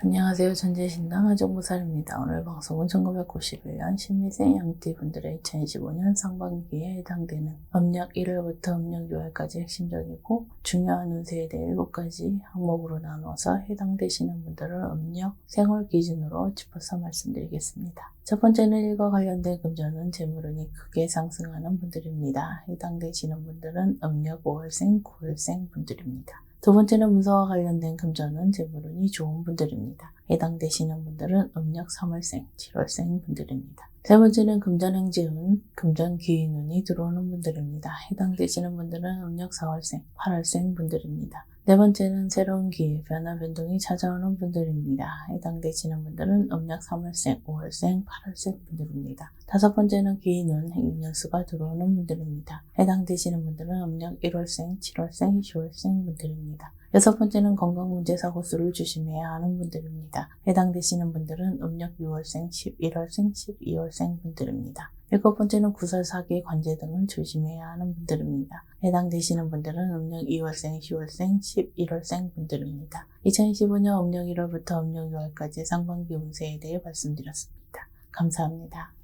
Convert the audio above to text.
안녕하세요. 전재신당 하정무살입니다. 오늘 방송은 1991년 신미생 양띠분들의 2025년 상반기에 해당되는 음력 1월부터 음력 6월까지 핵심적이고 중요한 운세에 대해 7가지 항목으로 나눠서 해당되시는 분들을 음력 생월 기준으로 짚어서 말씀드리겠습니다. 첫 번째는 일과 관련된 금전은 재물운이 크게 상승하는 분들입니다. 해당되시는 분들은 음력 5월생, 9월생 분들입니다. 두 번째는 문서와 관련된 금전은 재물운이 좋은 분들입니다. 해당되시는 분들은 음력 3월생, 7월생 분들입니다. 세 번째는 금전행지운, 금전기인운이 들어오는 분들입니다. 해당되시는 분들은 음력 4월생, 8월생 분들입니다. 네 번째는 새로운 기회, 변화, 변동이 찾아오는 분들입니다. 해당되시는 분들은 음력 3월생, 5월생, 8월생 분들입니다. 다섯 번째는 기인운, 행운연수가 들어오는 분들입니다. 해당되시는 분들은 음력 1월생, 7월생, 10월생 분들입니다. 여섯 번째는 건강 문제 사고 수를 조심해야 하는 분들입니다. 해당되시는 분들은 음력 6월생, 11월생, 12월생 분들입니다. 일곱 번째는 구설, 사기, 관제 등을 조심해야 하는 분들입니다. 해당되시는 분들은 음력 2월생, 10월생, 11월생 분들입니다. 2025년 음력 1월부터 음력 6월까지 상반기 운세에 대해 말씀드렸습니다. 감사합니다.